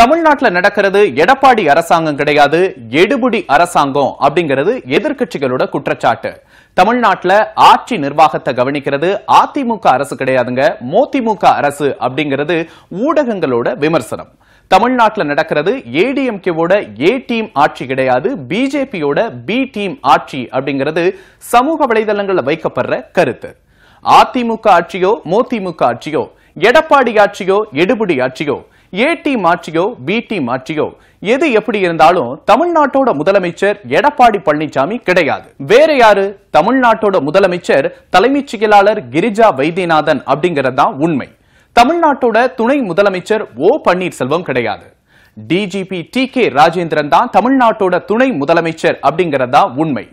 தமிழ்நாட்டில் நடக்கிறது எடப்பாடி அரசாங்கம் கிடையாது எடுபுடி அரசாங்கம் அப்படிங்கிறது எதிர்க்கட்சிகளோட குற்றச்சாட்டு. தமிழ்நாட்டில் ஆட்சி நிர்வாகத்தை கவனிக்கிறது அதிமுக அரசு கிடையாதுங்க மோதிமுக அரசு அப்படிங்கிறது ஊடகங்களோட விமர்சனம். தமிழ்நாட்டில் நடக்கிறது ஏடிஎம்கேவோட ஏ டீம் ஆட்சி கிடையாது பிஜேபியோட பி டீம் ஆட்சி அப்படிங்கிறது சமூக வலைதளங்கள்ல வைக்கப்படுற கருத்து. அதிமுக ஆட்சியோ மோதிமுக ஆட்சியோ எடப்பாடி ஆட்சியோ எடுபுடி ஆட்சியோ ஏடி மாற்றியோ பிடி மாற்றியோ. எது எப்படி இருந்தாலும் தமிழ்நாட்டோட முதலமைச்சர் எடப்பாடி பழனிசாமி கிடையாது. வேற யாரு? தமிழ்நாட்டோட முதலமைச்சர் தலைமைச் செயலாளர் கிரிஜா வைத்தியநாதன் அப்படிங்கிறது தான் உண்மை. தமிழ்நாட்டோட துணை முதலமைச்சர் ஓ பன்னீர்செல்வம் கிடையாது. டிஜிபி டி கே ராஜேந்திரன் தான் தமிழ்நாட்டோட துணை முதலமைச்சர் அப்படிங்கிறது தான் உண்மை.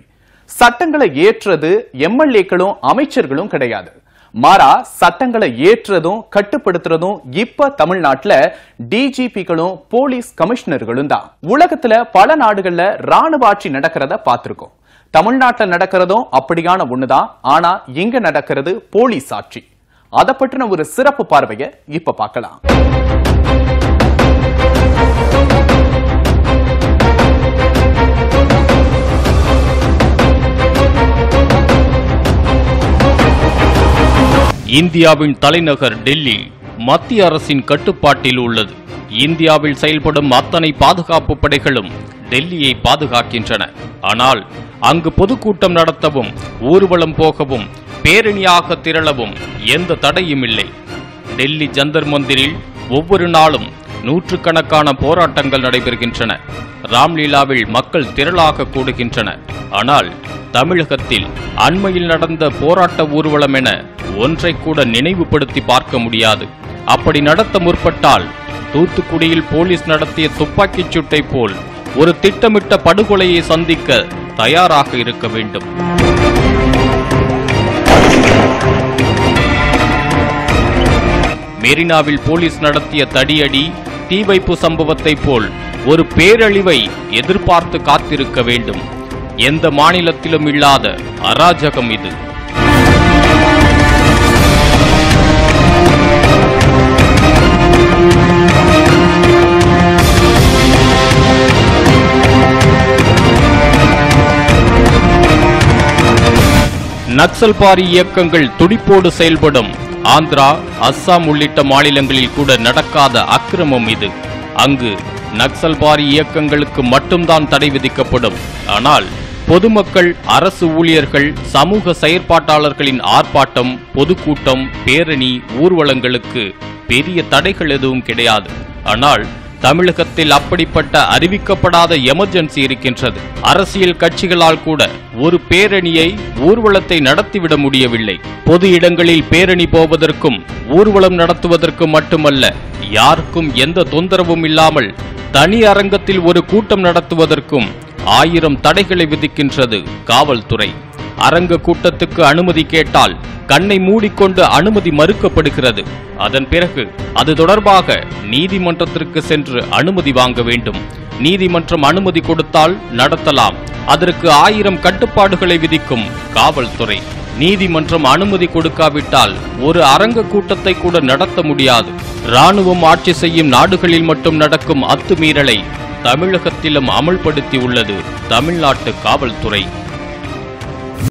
சட்டங்களை ஏற்றது எம்எல்ஏக்களும் அமைச்சர்களும் கிடையாது. மாறா சட்டங்களை ஏற்றதும் கட்டுப்படுத்துறதும் இப்ப தமிழ்நாட்டுல டிஜிபிகளும் போலீஸ் கமிஷனர்களும் தான். உலகத்துல பல நாடுகள்ல ராணுவ ஆட்சி நடக்கிறத பார்த்திருக்கோம். தமிழ்நாட்டுல நடக்கிறதும் அப்படியான ஒண்ணுதான். ஆனா இங்க நடக்கிறது போலீஸ் ஆட்சி. அதை பற்றின ஒரு சிறப்பு பார்வையை இப்ப பார்க்கலாம். இந்தியாவின் தலைநகர் டெல்லி மத்திய அரசின் கட்டுப்பாட்டில் உள்ளது. இந்தியாவில் செயல்படும் அத்தனை பாதுகாப்பு படைகளும் டெல்லியை பாதுகாக்கின்றன. ஆனால் அங்கு பொதுக்கூட்டம் நடத்தவும் ஊர்வலம் போகவும் பேரணியாக திரளவும் எந்த தடையும் இல்லை. டெல்லி ஜந்தர் மந்திரில் ஒவ்வொரு நாளும் நூற்றுக்கணக்கான போராட்டங்கள் நடைபெறுகின்றன. ராம்லீலாவில் மக்கள் திரளாக கூடுகின்றனர். ஆனால் தமிழகத்தில் அண்மையில் நடந்த போராட்ட ஊர்வலம் என ஒன்றை கூட நினைவுபடுத்தி பார்க்க முடியாது. அப்படி நடத்த முற்பட்டால் தூத்துக்குடியில் போலீஸ் நடத்திய துப்பாக்கிச் சூட்டை போல் ஒரு திட்டமிட்ட படுகொலையை சந்திக்க தயாராக இருக்க வேண்டும். மெரினாவில் போலீஸ் நடத்திய தடியடி தீ வைப்பு சம்பவத்தை போல் ஒரு பேரழிவை எதிர்பார்த்து காத்திருக்க வேண்டும். எந்த மாநிலத்திலும் இல்லாத அராஜகம் இது. நக்சல் பாரி இயக்கங்கள் துடிப்போடு செயல்படும். ஆந்திரா அஸ்ஸாம் உள்ளிட்ட மாநிலங்களில் கூட நடக்காத அக்கிரமம் இது. அங்கு நக்சல் பாரி இயக்கங்களுக்கு மட்டும்தான் தடை விதிக்கப்படும். ஆனால் பொதுமக்கள் அரசு ஊழியர்கள் சமூக செயற்பாட்டாளர்களின் ஆர்ப்பாட்டம் பொதுக்கூட்டம் பேரணி ஊர்வலங்களுக்கு பெரிய தடைகள் எதுவும் கிடையாது. ஆனால் தமிழகத்தில் அப்படிப்பட்ட அறிவிக்கப்படாத எமர்ஜென்சி இருக்கின்றது. அரசியல் கட்சிகளால் கூட ஒரு பேரணியை ஊர்வலத்தை நடத்திவிட முடியவில்லை. பொது இடங்களில் பேரணி போவதற்கும் ஊர்வலம் நடத்துவதற்கும் மட்டுமல்ல யாருக்கும் எந்த தொந்தரவும் இல்லாமல் தனி அரங்கத்தில் ஒரு கூட்டம் நடத்துவதற்கும் ஆயிரம் தடைகளை விதிக்கின்றது. காவல்துறை அரங்க கூட்டத்துக்கு அனுமதி கேட்டால் கண்ணை மூடிக்கொண்டு அனுமதி மறுக்கப்படுகிறது. அதன் பிறகு அது தொடர்பாக நீதிமன்றத்திற்கு சென்று அனுமதி வாங்க வேண்டும். நீதிமன்றம் அனுமதி கொடுத்தால் நடத்தலாம். அதற்கு ஆயிரம் கட்டுப்பாடுகளை விதிக்கும் காவல்துறை. நீதிமன்றம் அனுமதி கொடுக்காவிட்டால் ஒரு அரங்க கூட்டத்தை கூட நடத்த முடியாது. ராணுவம் ஆட்சி செய்யும் நாடுகளில் மட்டும் நடக்கும் அத்துமீறலை தமிழகத்திலும் அமல்படுத்தி உள்ளது தமிழ்நாட்டு காவல்துறை.